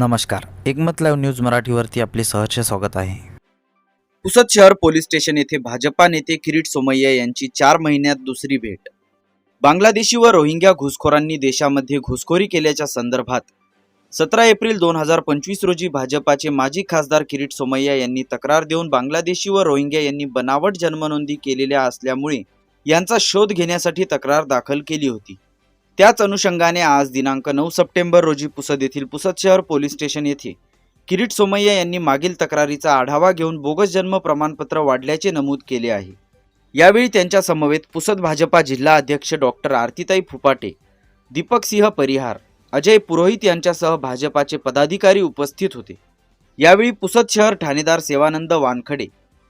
नमस्कार. एकमत live news मराठीवरती आपले सहर्ष स्वागत आहे. पुसद शहर पोलीस स्टेशन येथे भाजपा नेते किरीट सोमय्या यांची चार महिन्यात दुसरी भेट. बांगलादेशी व रोहिंग्या घुसखोरांनी देशामध्ये घुसखोरी केल्याच्या संदर्भात सतरा एप्रिल दोन हजार पंचवीस रोजी भाजपाचे माजी खासदार किरीट सोमय्या यांनी तक्रार देऊन बांगलादेशी व रोहिंग्या यांनी बनावट जन्मनोंदी केलेल्या असल्यामुळे यांचा शोध घेण्यासाठी तक्रार दाखल केली होती. त्याच अनुषंगाने आज दिनांक नऊ सप्टेंबर रोजी पुसद येथील पुसद शहर पोलीस स्टेशन येथे किरीट सोमय्या यांनी मागील तक्रारीचा आढावा घेऊन बोगस जन्म प्रमाणपत्र वाढल्याचे नमूद केले आहे. यावेळी त्यांच्या समवेत पुसद भाजपा जिल्हा अध्यक्ष डॉक्टर आरतीताई फुपाटे दीपक सिंह परिहार अजय पुरोहित यांच्यासह भाजपाचे पदाधिकारी उपस्थित होते. यावेळी पुसद शहर ठाणेदार सेवानंद वानखडे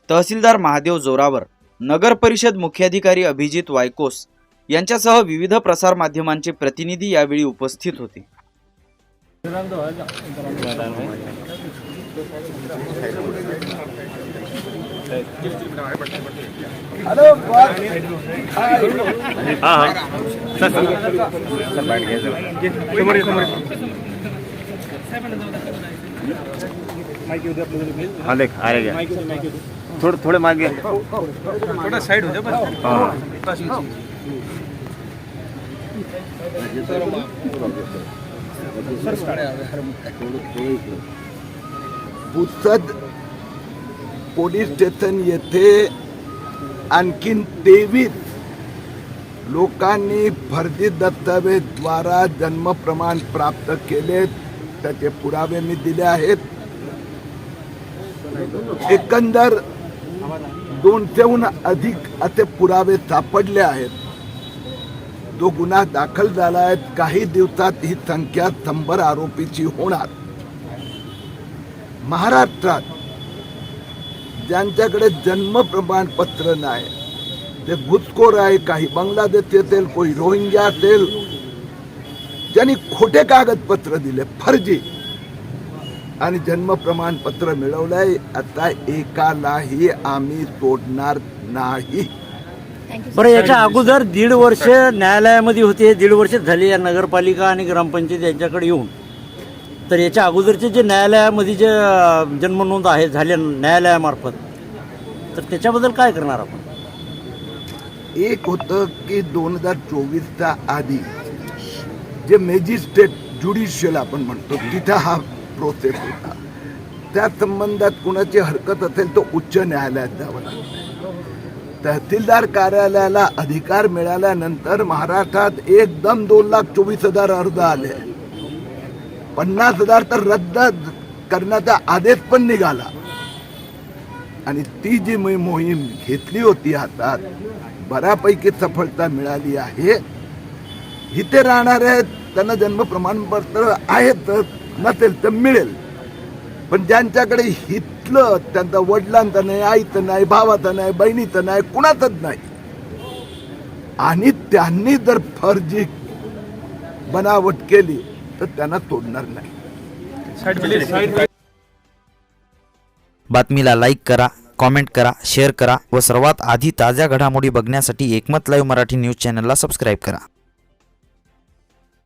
तहसीलदार महादेव जोरावर नगर परिषद मुख्याधिकारी अभिजित वायकोस यांच्यासह विविध प्रसारमाध्यमांचे प्रतिनिधी यावेळी उपस्थित होते. हाँ थोड़े थोड़े मागे. थोड़ा साइड हो जाए बस हाँ. पुसद पोलीस स्टेशन येथे आणखीन तेवीस लोकांनी फर्जी दस्तावेजद्वारा जन्म प्रमाण प्राप्त केले त्याचे पुरावे मी दिले आहेत. एकंदर दोनशेहून अधिक असे पुरावे सापडले आहेत. जो गुन्हा दाखल झाला आहे काही दिवसात ही संख्या शंभर आरोपीची होणार. महाराष्ट्रात ज्यांच्याकडे जन्म प्रमाणपत्र नाही ते घुसखोर आहे काही बांगलादेश असेल कोणी रोहिंग्या असेल ज्यांनी खोटे कागदपत्र दिले फर्जी आणि जन्म प्रमाणपत्र मिळवलंय आता एकालाही आम्ही सोडणार नाही. बरं याच्या अगोदर दीड वर्ष न्यायालयामध्ये होते दीड वर्ष झाले या नगरपालिका आणि ग्रामपंचायत यांच्याकडे येऊन. तर याच्या अगोदरचे जे न्यायालयामध्ये जे जन्मनोंद आहे झाले न्यायालयामार्फत तर त्याच्याबद्दल काय करणार आपण? एक होतं की दोन हजार चोवीसच्या आधी जे मॅजिस्ट्रेट ज्युडिशियल आपण म्हणतो तिथं हा प्रोसेस होता. त्या संबंधात कुणाची हरकत असेल तर उच्च न्यायालयात जावं लागतं. तहसीलदार कार्यालयाला अधिकार मिळाल्यानंतर महाराष्ट्रात एकदम दोन लाख चोवीस हजार अर्ज आले. पन्नास हजार तर रद्द करण्याचा आदेश पण निघाला. आणि ती जी मी मोहीम घेतली होती हातात बऱ्यापैकी सफलता मिळाली आहे. इथे राहणार आहेत त्यांना जन्म प्रमाणपत्र आहेत नसेल तर मिळेल. पण ज्यांच्याकडे हितलं त्यांचा वडिलांचं नाही आईचं नाही भावाचं नाही बहिणीचं नाही कुणाचंच नाही. आणि त्यांनी जर फर्जी बनावट केली तर त्यांना तोडणार नाही. बातमीला लाईक करा कॉमेंट करा शेअर करा व सर्वात आधी ताज्या घडामोडी बघण्यासाठी एकमत लाईव्ह मराठी न्यूज चॅनलला सबस्क्राईब करा.